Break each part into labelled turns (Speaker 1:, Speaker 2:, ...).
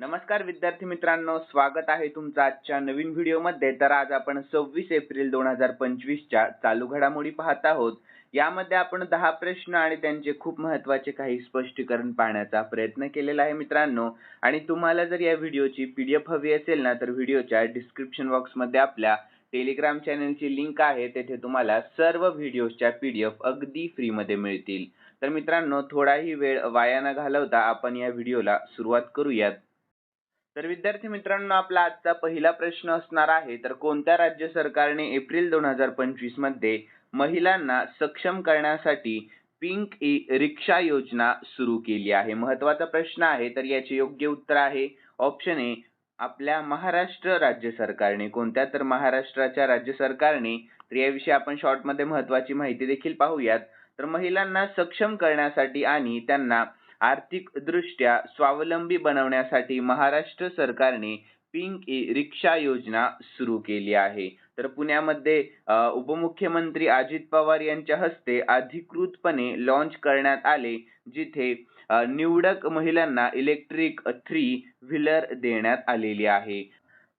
Speaker 1: नमस्कार विद्यार्थी मित्रांनो स्वागत आहे तुमचं आजच्या नवीन व्हिडिओमध्ये. तर आज आपण सव्वीस एप्रिल दोन हजार पंचवीसच्या चालू घडामोडी पाहत आहोत. यामध्ये आपण दहा प्रश्न आणि त्यांचे खूप महत्त्वाचे काही स्पष्टीकरण पाहण्याचा प्रयत्न केलेला आहे मित्रांनो. आणि तुम्हाला जर या व्हिडिओची पी डी एफ हवी असेल ना तर व्हिडिओच्या डिस्क्रिप्शन बॉक्समध्ये आपल्या टेलिग्राम चॅनलची लिंक आहे. तेथे तुम्हाला सर्व व्हिडिओच्या एफ अगदी फ्रीमध्ये मिळतील. तर मित्रांनो थोडाही वेळ वाया न घालवता आपण या व्हिडिओला सुरुवात करूयात. तर विद्यार्थी मित्रांनो आपला आजचा पहिला प्रश्न असणार आहे तर कोणत्या राज्य सरकारने एप्रिल दोन हजार पंचवीसमध्ये महिलांना सक्षम करण्यासाठी पिंक ई रिक्षा योजना सुरू केली आहे? महत्त्वाचा प्रश्न आहे तर याचे योग्य उत्तर आहे. ऑप्शन ए आपल्या महाराष्ट्र राज्य सरकारने. कोणत्या तर महाराष्ट्राच्या राज्य सरकारने? तर याविषयी आपण शॉर्टमध्ये महत्वाची माहिती देखील पाहूयात. तर महिलांना सक्षम करण्यासाठी आणि त्यांना आर्थिक दृष्ट्या स्वावलंबी बनवण्यासाठी महाराष्ट्र सरकारने पिंक ई रिक्षा योजना सुरू केली आहे. तर पुण्यामध्ये उपमुख्यमंत्री अजित पवार यांच्या हस्ते अधिकृतपणे लॉन्च करण्यात आले जिथे निवडक महिलांना इलेक्ट्रिक थ्री व्हीलर देण्यात आलेली आहे.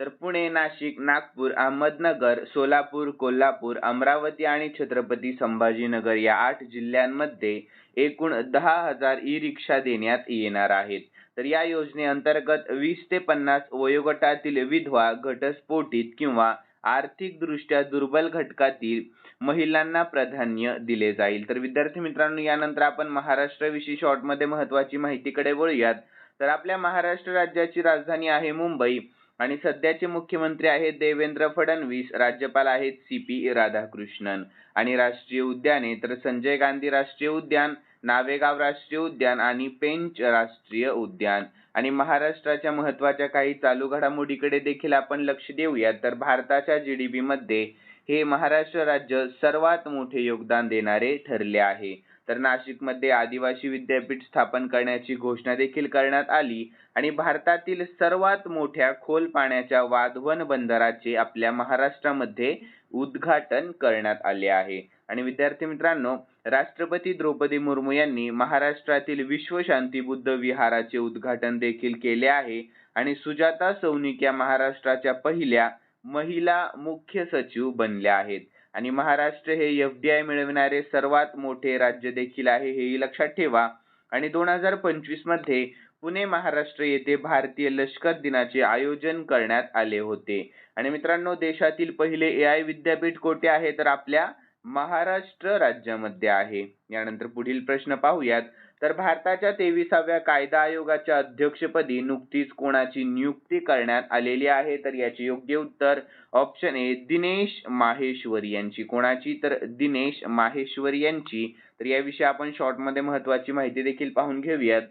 Speaker 1: तर पुणे नाशिक नागपूर अहमदनगर सोलापूर कोल्हापूर अमरावती आणि छत्रपती संभाजीनगर या आठ जिल्ह्यांमध्ये एकूण दहा हजार ई रिक्षा देण्यात येणार आहेत. तर या योजनेअंतर्गत वीस ते पन्नास वयोगटातील विधवा घटस्फोटित किंवा आर्थिक दृष्ट्या दुर्बल घटकातील महिलांना प्राधान्य दिले जाईल. तर विद्यार्थी मित्रांनो यानंतर आपण महाराष्ट्राविषयी शॉर्टमध्ये महत्वाची माहितीकडे वळूयात. तर आपल्या महाराष्ट्र राज्याची राजधानी आहे मुंबई. आणि सध्याचे मुख्यमंत्री आहेत देवेंद्र फडणवीस राज्यपाल आहेत सी पी राधाकृष्णन. आणि राष्ट्रीय उद्याने तर संजय गांधी राष्ट्रीय उद्यान नावेगाव राष्ट्रीय उद्यान आणि पेंच राष्ट्रीय उद्यान. आणि महाराष्ट्राच्या महत्त्वाच्या काही चालू घडामोडीकडे देखील आपण लक्ष देऊयात. तर भारताच्या जी डी मध्ये हे महाराष्ट्र राज्य सर्वात मोठे योगदान देणारे ठरले आहे. तर नाशिकमध्ये आदिवासी विद्यापीठ स्थापन करण्याची घोषणा देखील करण्यात आली आणि भारतातील सर्वात मोठ्या खोल पाण्याच्या वाधवन बंदराचे आपल्या महाराष्ट्रामध्ये उद्घाटन करण्यात आले आहे. आणि विद्यार्थी मित्रांनो राष्ट्रपती द्रौपदी मुर्मू यांनी महाराष्ट्रातील विश्वशांती बुद्ध विहाराचे उद्घाटन देखील केले आहे. आणि सुजाता सौनिक या महाराष्ट्राच्या पहिल्या महिला मुख्य सचिव बनल्या आहेत. आणि महाराष्ट्र हे एफ डी आय मिळविणारे सर्वात मोठे राज्य देखील आहे हेही लक्षात ठेवा. आणि दोन हजार पंचवीसमध्ये पुणे महाराष्ट्र येथे भारतीय लष्कर दिनाचे आयोजन करण्यात आले होते. आणि मित्रांनो देशातील पहिले ए आय विद्यापीठ कोठे आहे? तर आपल्या महाराष्ट्र राज्यामध्ये आहे. यानंतर पुढील प्रश्न पाहूयात. तर भारताच्या तेविसाव्या कायदा आयोगाच्या अध्यक्षपदी नुकतीच कोणाची नियुक्ती करण्यात आलेली आहे? तर याचे योग्य उत्तर ऑप्शन ए दिनेश माहेश्वरी यांची. कोणाची? तर दिनेश माहेश्वरी यांची. तर याविषयी आपण शॉर्टमध्ये महत्वाची माहिती देखील पाहून घेऊयात.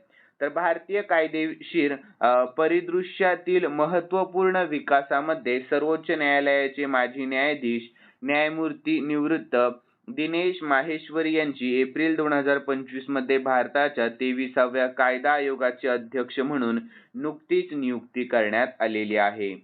Speaker 1: तर भारतीय कायदेशीर परिदृश्यातील महत्त्वपूर्ण विकासामध्ये सर्वोच्च न्यायालयाचे माजी न्यायाधीश न्यायमूर्ती निवृत्त दिनेश माहेश्वरी यांची एप्रिल दोन हजार पंचवीसमध्ये भारताच्या तेविसाव्या कायदा आयोगाचे अध्यक्ष म्हणून नुकतीच नियुक्ती करण्यात आलेली आहे.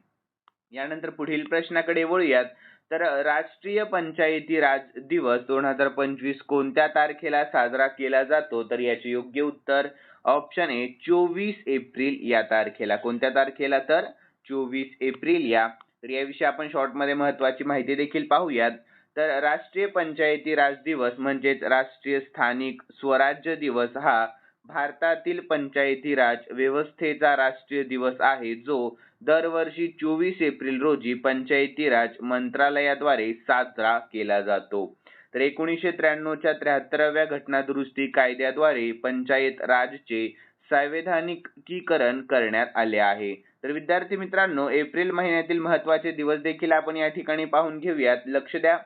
Speaker 1: यानंतर पुढील प्रश्नाकडे वळूयात. तर राष्ट्रीय पंचायती राज दिवस दोन हजार पंचवीस कोणत्या तारखेला साजरा केला जातो? तर याचे योग्य उत्तर ऑप्शन ए चोवीस एप्रिल या तारखेला. कोणत्या तारखेला? तर चोवीस एप्रिल या. तर याविषयी आपण शॉर्टमध्ये महत्त्वाची महत्वाची माहिती देखील पाहूयात. तर राष्ट्रीय पंचायती राज दिवस म्हणजेच राष्ट्रीय स्थानिक स्वराज्य दिवस हा भारतातील पंचायती राज व्यवस्थेचा राष्ट्रीय दिवस आहे जो दरवर्षी चोवीस एप्रिल रोजी पंचायती राज मंत्रालयाद्वारे साजरा केला जातो. तर एकोणीसशे त्र्याण्णवच्या त्र्याहत्तराव्या घटनादुरुस्ती कायद्याद्वारे पंचायत राजचे संवैधानिकीकरण करण्यात आले आहे. तर विद्यार्थी मित्रांनो एप्रिल महिन्यातील महत्त्वाचे दिवस देखील आपण या ठिकाणी पाहून घेऊयात. लक्ष द्या.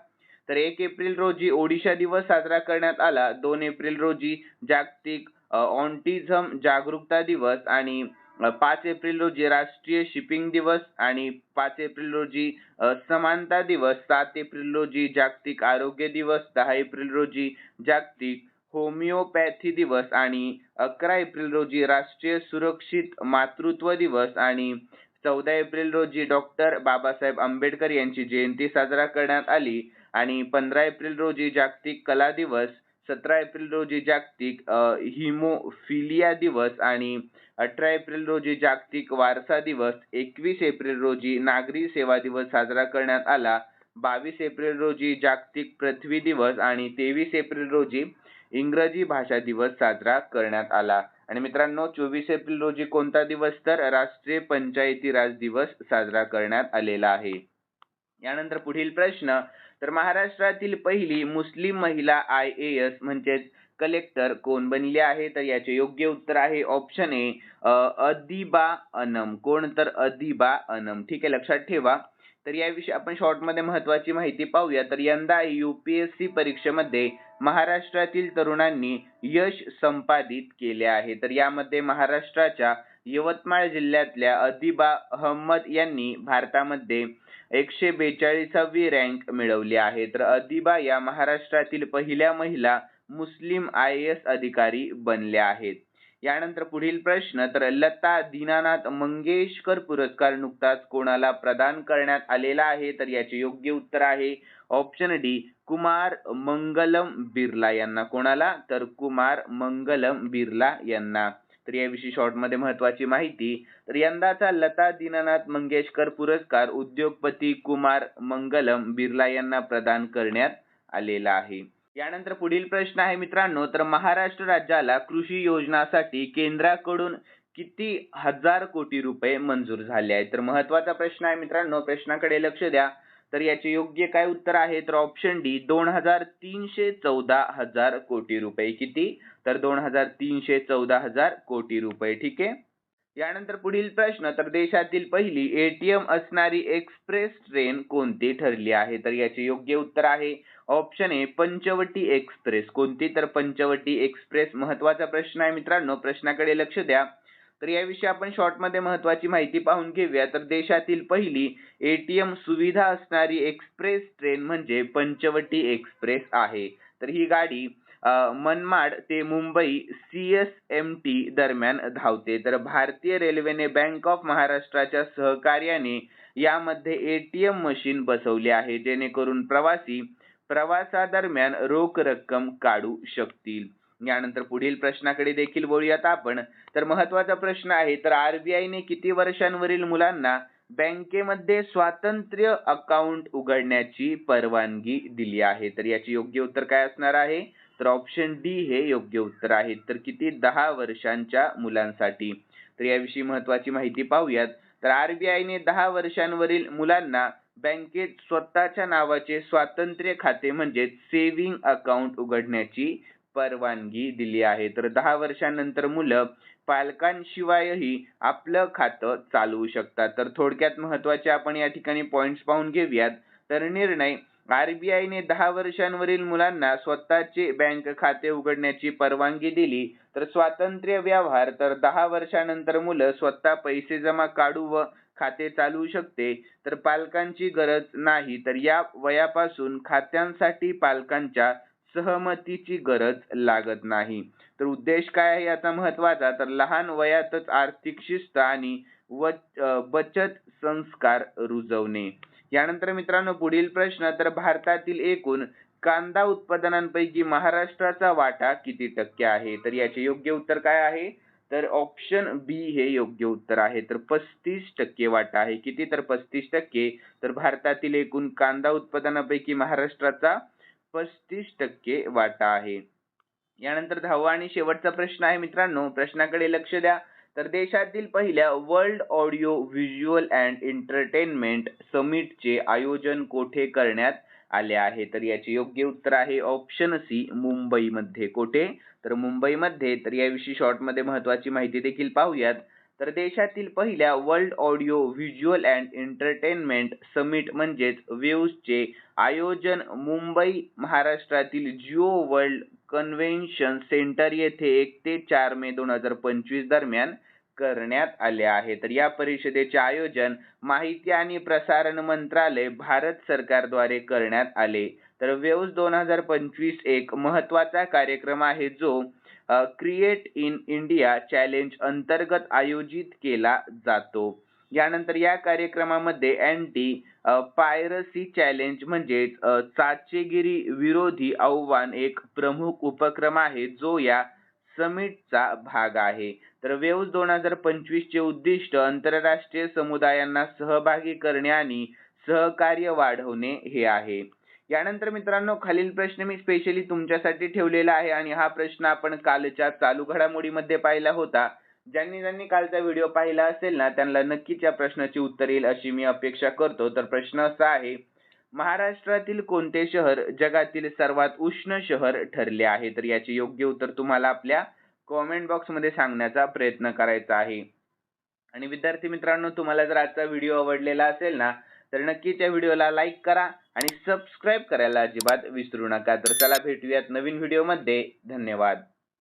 Speaker 1: तर एक एप्रिल रोजी ओडिशा दिवस साजरा करण्यात आला. दोन एप्रिल रोजी जागतिक ऑन्टिझम जागरूकता दिवस आणि पाच एप्रिल रोजी राष्ट्रीय शिपिंग दिवस आणि पाच एप्रिल रोजी समानता दिवस सात एप्रिल रोजी जागतिक आरोग्य दिवस दहा एप्रिल रोजी जागतिक होमिओपॅथी दिवस आणि अकरा एप्रिल रोजी राष्ट्रीय सुरक्षित मातृत्व दिवस आणि चौदा एप्रिल रोजी डॉक्टर बाबासाहेब आंबेडकर यांची जयंती साजरा करण्यात आली. आणि पंधरा एप्रिल रोजी जागतिक कला दिवस सतरा एप्रिल रोजी जागतिक हिमोफिलिया दिवस आणि अठरा एप्रिल रोजी जागतिक वारसा दिवस एकवीस एप्रिल रोजी नागरी सेवा दिवस साजरा करण्यात आला. बावीस एप्रिल रोजी जागतिक पृथ्वी दिवस आणि तेवीस एप्रिल रोजी इंग्रजी भाषा दिवस साजरा करण्यात आला. आणि मित्रांनो चोवीस एप्रिल रोजी कोणता दिवस तर राष्ट्रीय पंचायती राज दिवस साजरा करण्यात आलेला आहे. यानंतर पुढील प्रश्न तर महाराष्ट्रातील पहिली मुस्लिम महिला आय ए एस म्हणजेच कलेक्टर कोण बनले आहे? तर याचे योग्य उत्तर आहे ऑप्शन ए अदिबा अनम. कोण? तर अदिबा अनम. ठीक आहे लक्षात ठेवा. तर याविषयी आपण शॉर्टमध्ये महत्वाची माहिती पाहूया. तर यंदा यू पी एस सी परीक्षेमध्ये महाराष्ट्रातील तरुणांनी यश संपादित केले आहे. तर यामध्ये महाराष्ट्राच्या यवतमाळ जिल्ह्यातल्या अदिबा अहमद यांनी भारतामध्ये एकशे बेचाळीसावी रँक मिळवली आहे. तर अदिबा या महाराष्ट्रातील पहिल्या महिला मुस्लिम आय एस अधिकारी बनल्या आहेत. यानंतर पुढील प्रश्न तर लता दीनानाथ मंगेशकर पुरस्कार नुकताच कोणाला प्रदान करण्यात आलेला आहे? तर याचे योग्य उत्तर आहे ऑप्शन डी कुमार मंगलम बिर्ला यांना. कोणाला? तर कुमार मंगलम बिर्ला यांना. तर याविषयी शॉर्टमध्ये महत्वाची माहिती. तर यंदाचा लता दीनानाथ मंगेशकर पुरस्कार उद्योगपती कुमार मंगलम बिर्ला यांना प्रदान करण्यात आलेला आहे. यानंतर पुढील प्रश्न आहे मित्रांनो तर महाराष्ट्र राज्याला कृषी योजनासाठी केंद्राकडून किती हजार कोटी रुपये मंजूर झाले आहेत? तर महत्त्वाचा प्रश्न आहे मित्रांनो प्रश्नाकडे लक्ष द्या. तर याचे योग्य काय उत्तर आहे? तर ऑप्शन डी दोन हजार तीनशे चौदा हजार कोटी रुपये किती? तर दोन हजार तीनशे चौदा हजार कोटी रुपये ठीक आहे? यानंतर पुढील प्रश्न तर देशातील पहिली एटीएम असणारी एक्सप्रेस ट्रेन कोणती ठरली आहे? तर याचे योग्य उत्तर आहे ऑप्शन ए पंचवटी एक्सप्रेस कोणती? तर पंचवटी एक्सप्रेस महत्त्वाचा प्रश्न आहे मित्रांनो. प्रश्नाकडे लक्ष द्या. तर याविषयी आपण शॉर्टमध्ये महत्वाची माहिती पाहून घेऊया. तर देशातील पहिली ए टी एम सुविधा असणारी एक्सप्रेस ट्रेन म्हणजे पंचवटी एक्सप्रेस आहे. तर ही गाडी मनमाड ते Mumbai C S M T दरम्यान धावते. तर भारतीय रेल्वेने बँक ऑफ महाराष्ट्राच्या सहकार्याने यामध्ये ए टी एम मशीन बसवली आहे जेणेकरून प्रवासी प्रवासादरम्यान रोख रक्कम काढू शकतील. यानंतर पुढील प्रश्नाकडे देखील बोलूयात आपण. तर महत्त्वाचा प्रश्न आहे तर आरबीआयने किती वर्षांवरील मुलांना बँकेमध्ये स्वातंत्र्य अकाउंट उघडण्याची परवानगी दिली आहे? तर याचे योग्य उत्तर काय असणार आहे? तर ऑप्शन डी हे योग्य उत्तर आहे. तर किती दहा वर्षांच्या मुलांसाठी? तर याविषयी महत्वाची माहिती पाहूयात. तर आरबीआयने दहा वर्षांवरील मुलांना बँकेत स्वतःच्या नावाचे स्वातंत्र्य खाते म्हणजे सेव्हिंग अकाउंट उघडण्याची परवानगी दिली आहे. तर दहा वर्षांनंतर मुलं पालकांशिवायही आपलं खातं चालवू शकतात. तर थोडक्यात महत्त्वाचे आपण या ठिकाणी पॉइंट्स पाहून घेऊयात. तर निर्णय आर बी आयने दहा वर्षांवरील मुलांना स्वतःचे बँक खाते उघडण्याची परवानगी दिली. तर स्वातंत्र्य व्यवहार तर दहा वर्षानंतर मुलं स्वतः पैसे जमा काढू व खाते चालवू शकते. तर पालकांची गरज नाही. तर या वयापासून खात्यांसाठी पालकांच्या सहमतीची गरज लागत नाही. तर उद्देश काय आहे? याचा महत्त्वाचा तर लहान वयातच आर्थिक शिस्त आणि व बचत संस्कार रुजवणे. यानंतर मित्रांनो पुढील प्रश्न. तर भारतातील एकूण कांदा उत्पादनांपैकी महाराष्ट्राचा वाटा किती टक्के आहे? तर याचे योग्य उत्तर काय आहे? तर ऑप्शन बी हे योग्य उत्तर आहे. तर पस्तीस टक्के वाटा आहे. किती? तर पस्तीस टक्के. तर भारतातील एकूण कांदा उत्पादनापैकी महाराष्ट्राचा पस्तीस टक्के वाटा आहे. यानंतर दहावा आणि शेवटचा प्रश्न आहे मित्रांनो. प्रश्नाकडे लक्ष द्या. तर देशातील पहिल्या world audio visual and entertainment समिटचे आयोजन कोठे करण्यात आले आहे? तर याचे योग्य उत्तर आहे ऑप्शन सी मुंबईमध्ये. कोठे? तर मुंबईमध्ये. तर याविषयी शॉर्टमध्ये महत्वाची माहिती देखील पाहूयात. तर देशातील पहिल्या world audio visual and entertainment summit म्हणजेच वेव्सचे आयोजन मुंबई महाराष्ट्रातील जिओ वर्ल्ड कन्व्हेन्शन सेंटर येथे एक ते चार मे दोन हजार पंचवीस दरम्यान करण्यात आले आहे. तर या परिषदेचे आयोजन माहिती आणि प्रसारण मंत्रालय भारत सरकारद्वारे करण्यात आले. तर वेव्स दोन हजार पंचवीस एक महत्त्वाचा कार्यक्रम आहे जो क्रिएट इन इंडिया चॅलेंज अंतर्गत आयोजित केला जातो. यानंतर या कार्यक्रमामध्ये अँटी पायरसी चॅलेंज म्हणजेच चाचेगिरी विरोधी आव्हान एक प्रमुख उपक्रम आहे जो या समिटचा भाग आहे. तर वेव्स दोन हजार पंचवीसचे उद्दिष्ट आंतरराष्ट्रीय समुदायांना सहभागी करणे आणि सहकार्य वाढवणे हे आहे. यानंतर मित्रांनो खालील प्रश्न मी स्पेशली तुमच्यासाठी ठेवलेला आहे आणि हा प्रश्न आपण कालच्या चालू घडामोडीमध्ये पाहिला होता. ज्यांनी ज्यांनी कालचा व्हिडिओ पाहिला असेल ना त्यांना नक्कीच या प्रश्नाची उत्तर येईल अशी मी अपेक्षा करतो. तर प्रश्न असा आहे महाराष्ट्रातील कोणते शहर जगातील सर्वात उष्ण शहर ठरले आहे? तर याचे योग्य उत्तर तुम्हाला आपल्या कॉमेंट बॉक्समध्ये सांगण्याचा प्रयत्न करायचा आहे. आणि विद्यार्थी मित्रांनो तुम्हाला जर आजचा व्हिडिओ आवडलेला असेल ना तर नक्की त्या व्हिडिओला लाईक करा आणि सबस्क्राईब करायला अजिबात विसरू नका. तर चला भेटूयात नवीन व्हिडिओमध्ये. धन्यवाद.